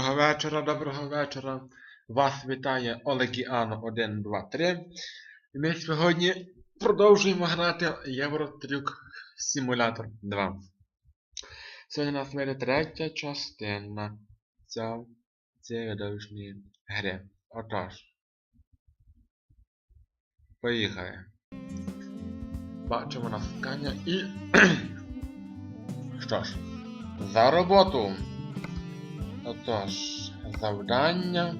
Доброго вечора, доброго вечора. Вас вітає Олегіано 1, 2, 3. І ми сьогодні продовжуємо грати Євротрюк Симулятор 2. Сьогодні у нас вийде третя частина цієї видовищної гри. Отож. Поїхали. Бачимо наскання і. Що ж, за роботу! Отож, завдання.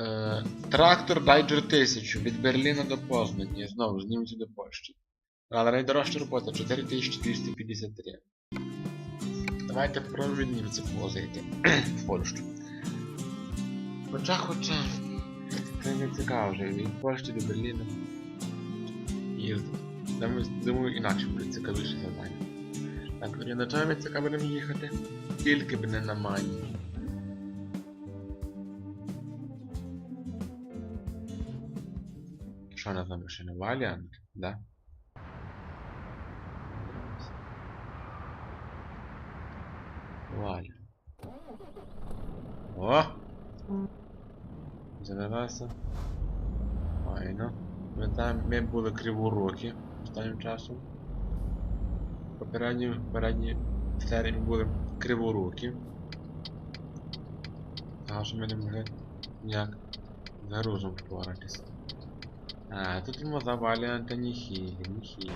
Е, трактор Дайджер 1000 від Берліна до Познані. Знову ж німці до Польщі. Але найдорожча робота 4253. Давайте про німців возити в Польщу. Хоча, хоча. Це не цікаво вже від Польщі до Берліна. Думаю, думаю, інакше буде цікавіше завдання. Так, орієнтуємося, яка будемо їхати. Тільки б не на мані. Що на там машина? Валіант? Да? Валіант. О! Завелася. Файно. Пам'ятаємо, ми були криворукі останнім часом. Попередні, передні серії були криворукі. Того, що ми не могли ніяк з грузом впоратись. А, тут йому завалювати ніхілі, ніхілі.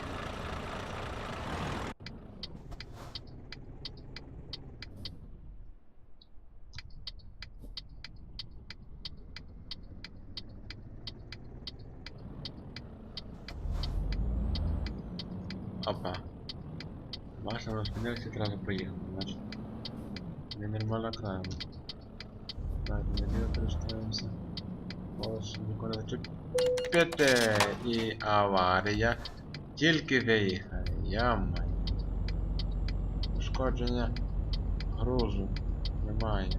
Тільки виїхали. Ямай. Пошкодження грузу немає.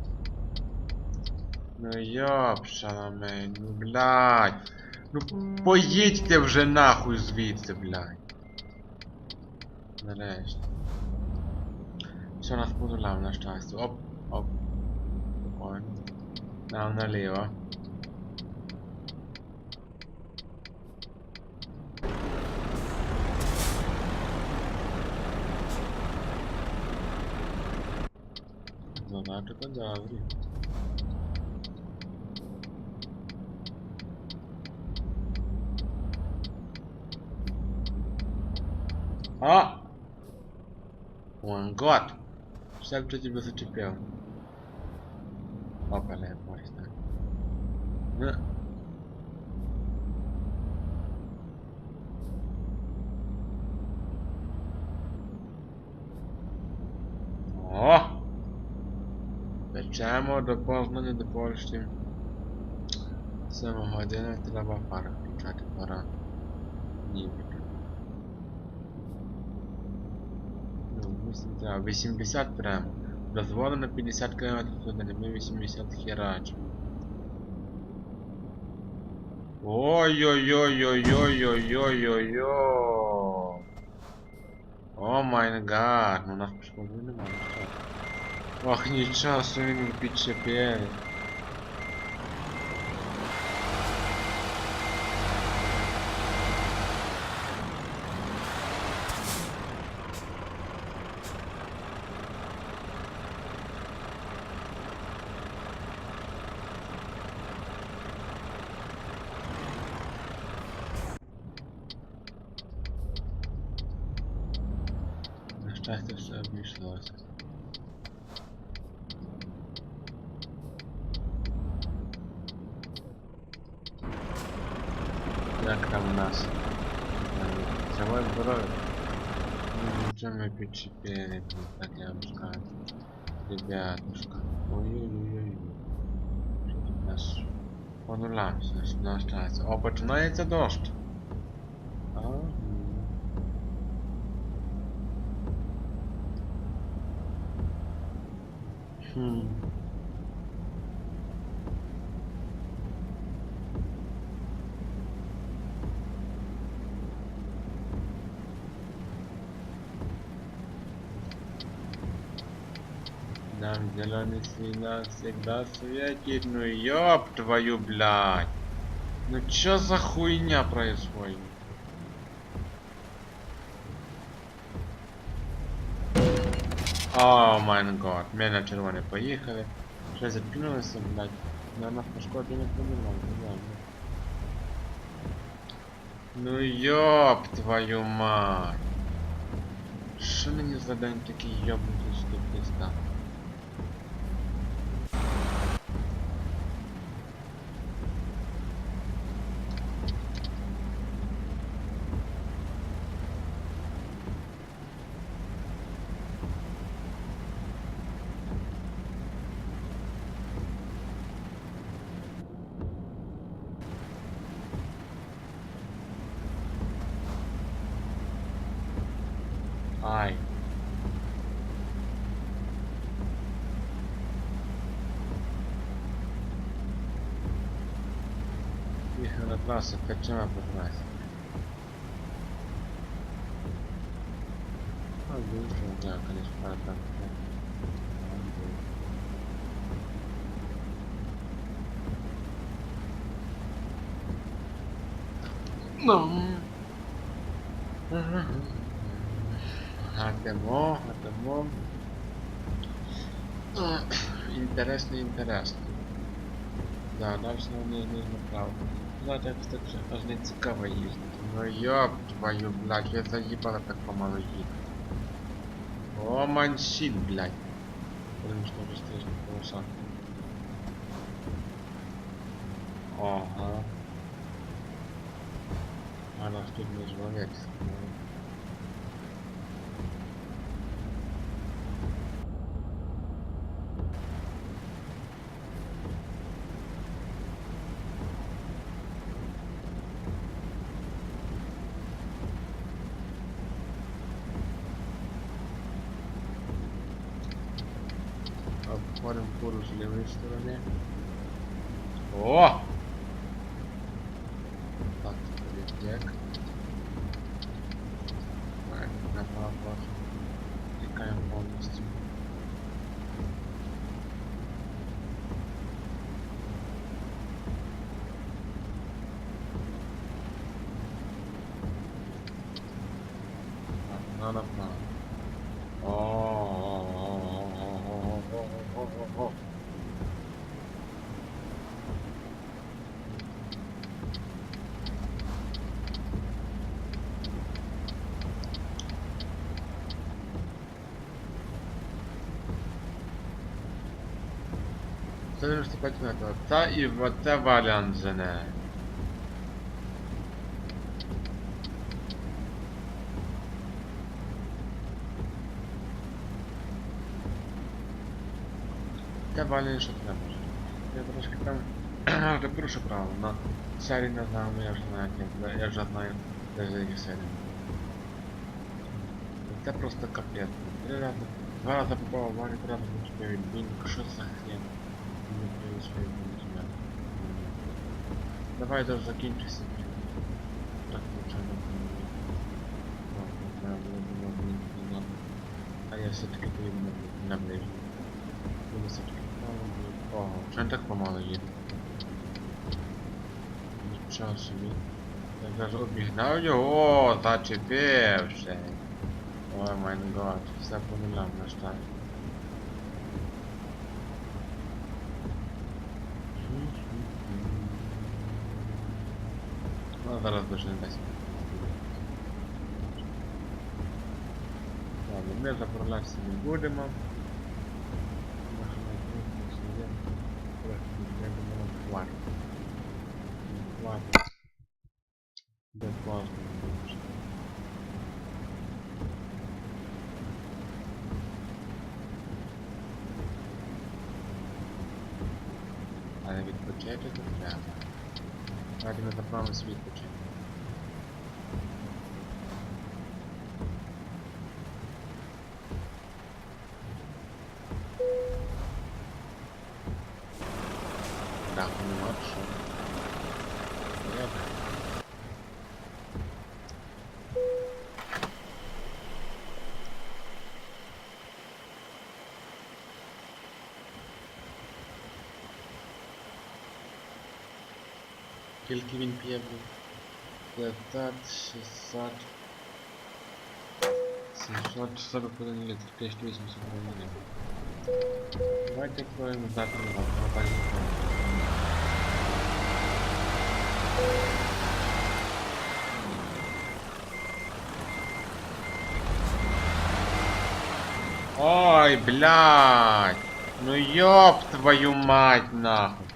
Ну йопшаламе, ну блядь. Ну поїдьте вже нахуй звідси, блядь. Нарешті. Все нас подолав на щастя. Оп, оп. Спокійно. Нам наліво. Karnataka da árvore. Ah! One got. Sabe to ciebie zaczepiał. Opa, lewo właśnie. No. O! До Познані, до Польщі. 7 години треба фари включати, пора. Нібито. Ну, мусимо треба 80 прямо. Дозволено 50 км годину, ми 80 херачимо. Ой-ой-ой-ой-ой-ой-ой-ой-ой. О май гад, ну нас пішкоди немає. Ох, нічого, що він підчепляє. Możemy pić pierdy, tak jak na przykład Rybiaczka. Ojejejeju. Nasz... Podulamy się, nasz, nasz czas. O, poczynaje no co doszcz. Hmm. Нам зеленый сигнал всегда светит. Ну ёб твою, блядь. Ну чё за хуйня происходит? О май год, ми на червоне поїхали. Ще заткнулися, блядь. На нас пошкоди не подумав, блядь. Ну ёб твою мать. Що мені за день такий ёбнутий ступний став? Ai. Jechałem na trasę, kaczyłem po trasie. Albo już nie, kiedyś parę tam. Não. Uhum. Гатимо, гатимо. Інтересно, інтересно. Да, далі не, направо. Знаєте, як так же аж не цікаво їздити. Ну ёб твою, блядь, я заїбала так помало їхати. О, мансит, блядь. Потому что уже встречный полоса. Ага. А нас тут не человек. restorane. Oh! Bak, yak. Стрижешься против этого отца и в отца Валянжена. Та Валянжен что там уже. Я трошки там... Ты прошу право, но Сарина знаю, я же знаю, я же знаю даже их Сарина. Это просто капец. Три раза, два раза попал в три раза в Валю, что за хрень? Давай даже закінчися. Так звичайно. А я все-таки поїду на ближню. Буду все-таки право. Ого, чому так помало їду? Нічого собі. Я даже обігнав його, зачепився. Ой, майн гад, все помиляв на штаті. Ну зараз дуже десь. Ладно, ми заправлявся не будемо. Ладно. Ладно. I Not even the promise with the you Скільки він п'є, блін? 500, 600... 741 літр, 1800 мл. Давайте откроем завтра на глобальный фонд. Ой, блядь! Ну ёб твою мать, нахуй!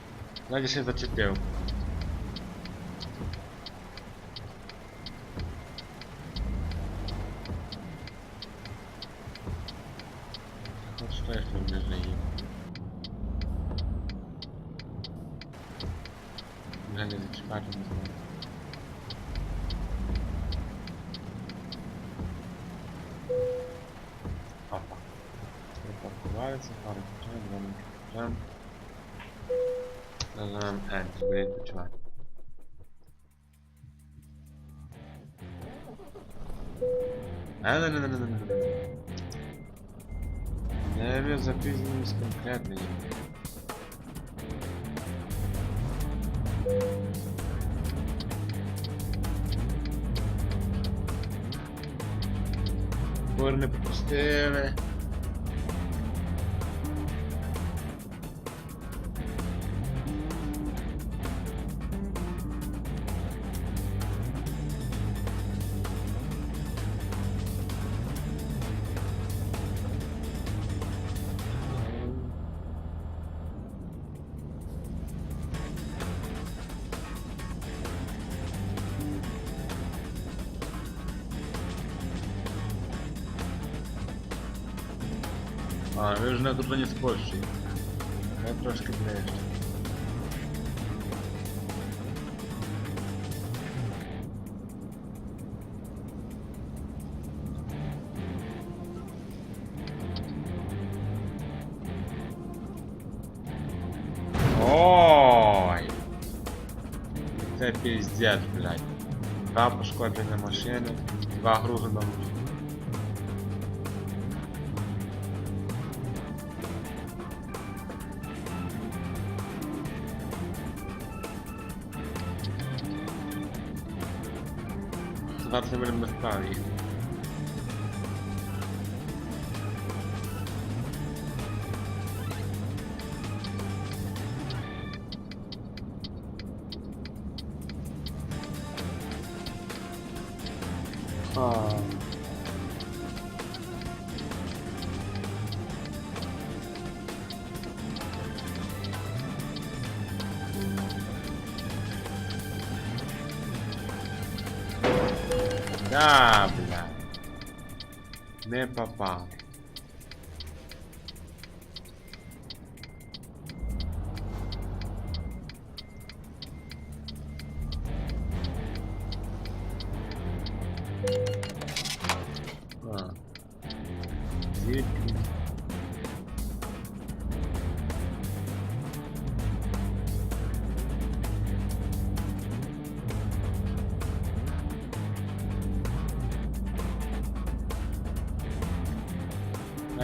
Знаете, что я зачепил? Нажимаємо Enter, буде відпочивати. Не-не-не-не-не-не. Не ви запізнились конкретно. є. Бур не А, ви ж на кордоні з Польщею. Я трошки ближче. Ой! Це пиздец, блядь. Два пошкоджені машини, два грузи на машині. Зараз не будемо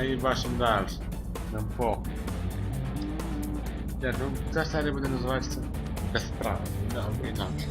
А їбашим далі. Нам похуй. Я, ну, ця серія буде називатися Безправа. Да, або інакше.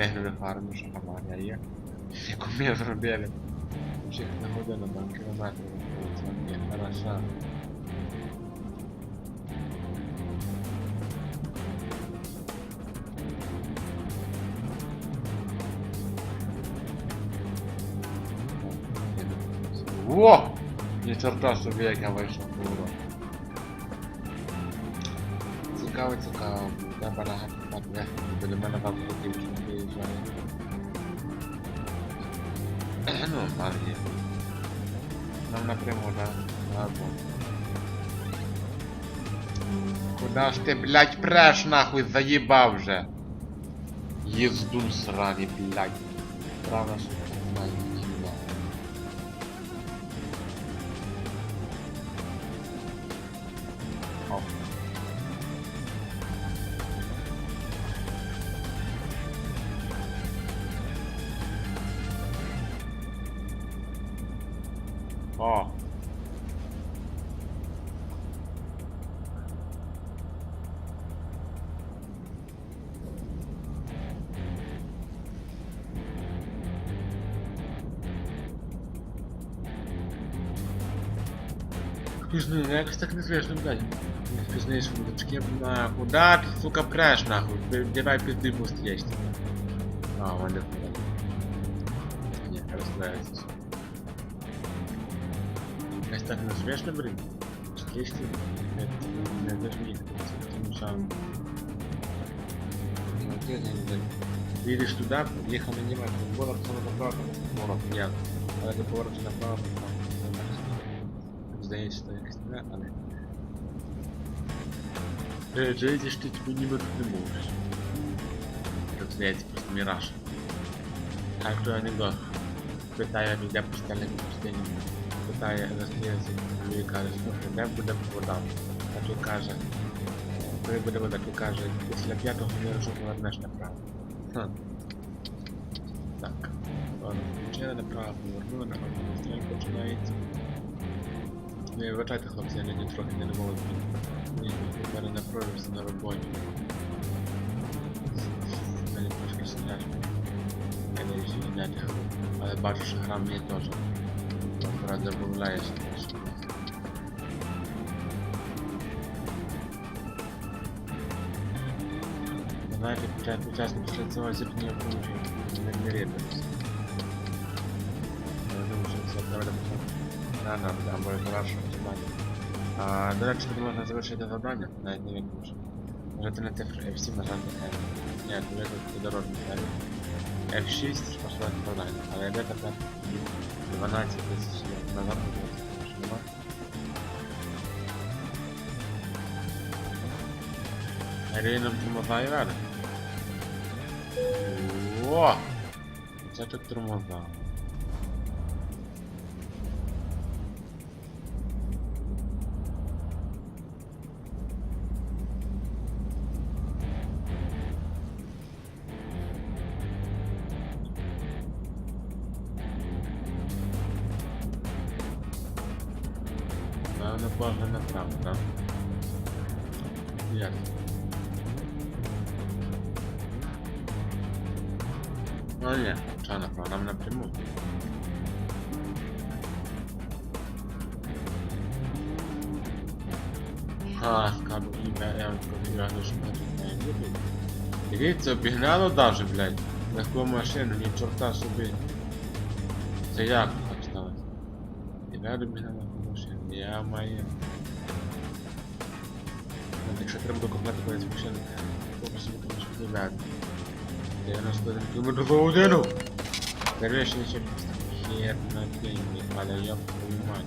Мегнули фарму, що аварія є. Яку ми зробили. Чих на годину, там кілометрів виходить. Хороша. Во! Ні чорта собі, як я вийшов поворот. Цікаво, цікаво. Я багато падне, бо до мене вам дівчина приїжджає. Ну, марні. Нам напряму, да? Ладно. Куда ж ти, блядь, преш нахуй, заїбав вже? Ездун сраный, блядь. Сука, знаю, не Оп. Впізнаю, я якось так не звісно, блядь. Не впізнаєш вудочки, нахуй. Куда ти, сука, преш, нахуй? Ти- Давай пизди есть. А, мене блядь. Розглядається. сука. Якось так не звісно, блін. Чекишки, не знаєш мені, тим самим. Ну, ти не знаю. Їдеш туди, їхав на Німеччину, було все направо, поворот, як. Але до повороту направо, здається, що якось не, але... Джейді ж ти типу ніби тут не можеш. Як здається, просто міраж. А хто анекдот? Питає, де постійно постійно. Питає, засміється, і каже, слухай, де буде вода? А той каже, коли буде вода, той каже, після п'ятого міражу повернеш направо. Ха. Так. Ладно, включили направо, повернули, направо, стріль починається. Не вибачайте, хлопці, я не трохи не думав. Ні, у мене напружився на роботі. Мені трошки страшно. Я не рішив зняти гру. Але бачу, що гра мені теж. Аккурат забавляєш трошки. Знаєте, під час після цього зіткнення получив не, не Да, да, да, буде хорошо, завдання. А, до речі, тут можна завершити завдання, навіть не відмушу. Нажати на цифру F7, нажати N. Ні, то викликати дорожній далі. F6, розпочати завдання. Але йде тепер 12 тисяч назад, тому що нема. Рейном тормоза і ради. О! Це тут тормоза. Наверное, можно направо, да? Ясно. Ну не, что направо, нам напрямую. А, скажу, ім'я, я вам скажу, я не шукаю тут не люблю. Дивіться, обігнало даже, блядь. Легку машину, ні чорта Обігнала легку машину, я маю. От Якщо треба докупляти колись машину, попросити тому що не вяд. 91 км за годину! Ще хер на день але я понимаю.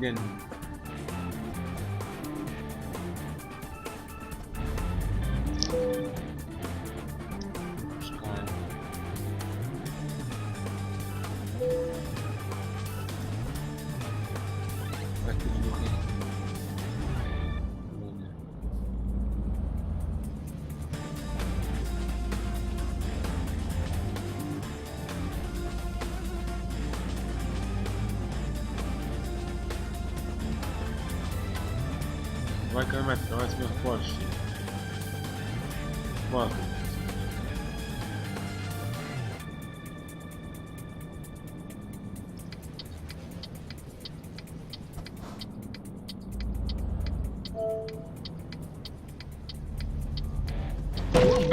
面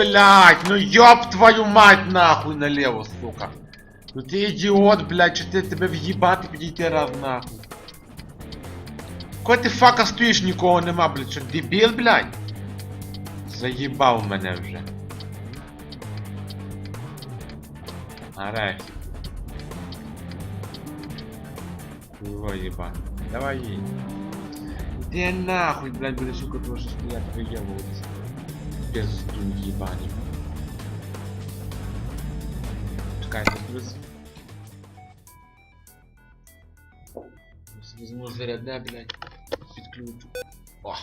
блядь, ну ёб твою мать нахуй налево, сука. Ну ти ідіот, блядь, чи ти тебе в'їбати підійти раз нахуй. Коли ти фака стоїш, нікого нема, блядь, що дебіл, блядь? Заїбав мене вже. Нарешті. Хуйло їбан. Давай їй. Іди нахуй, блядь, буде сука стояти виєбуватися. Пизду їбані. Чекайте. Ось Візьму зарядне, блядь, підключу. О.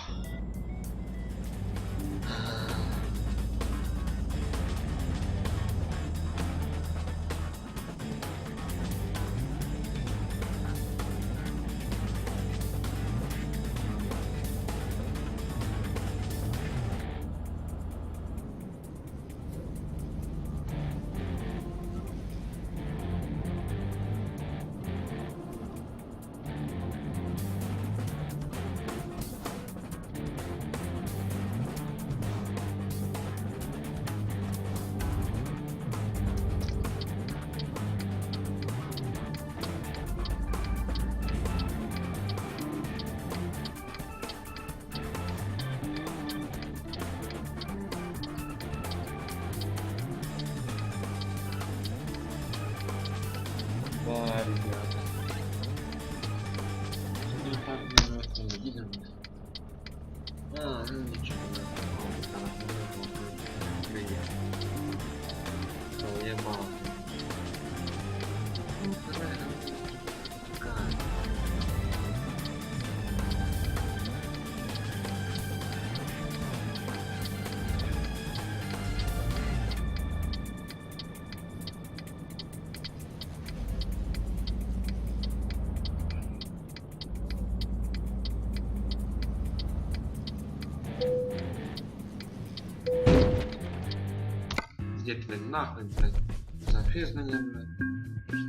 Где ты нахуй, блядь? Блядь. Что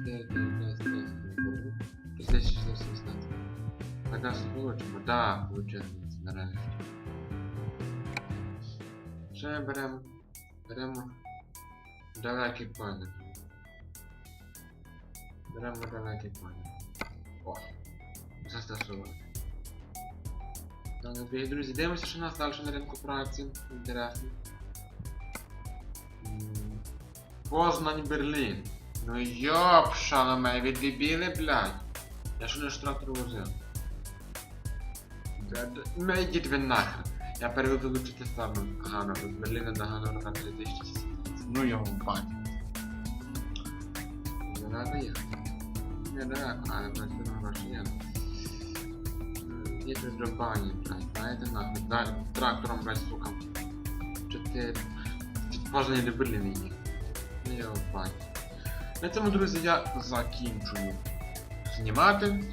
это, блядь, блядь, Здесь число 16. Когда получимо? Да, получается, нарешті. Ще беремо. Беремо далекий пам'ять. Беремо далекий пам'ять. О! Застосувати. Дорогі друзі, дивимося, що у нас далі на ринку праці. Інтересно. Познань Берлін. Ну йопша на мене, ви дебіли, блядь. Я що не штраф возив? Ну йдіть ви нахрен. Я переведу вивчити сторону Ганнову. З Берліна до Ганновера на 3000. Ну його бать. Не надо їхати. Недалеко, але блядь, все одно гроші є. Їдь до бані, блядь, знаєте нахуй. Далі трактором, блядь, сука. Чотири. Можна і до Берліна їхати. Ну. На цьому, друзі, я закінчую знімати.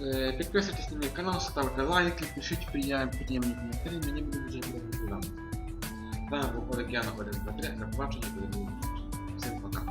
Е, Підписуйтесь на мій канал, ставте лайки, пишіть приємні, коментарі, мені буде дуже приємно. З вами був Олег Яна 1, 2, 3, до побачення, буде Всім пока.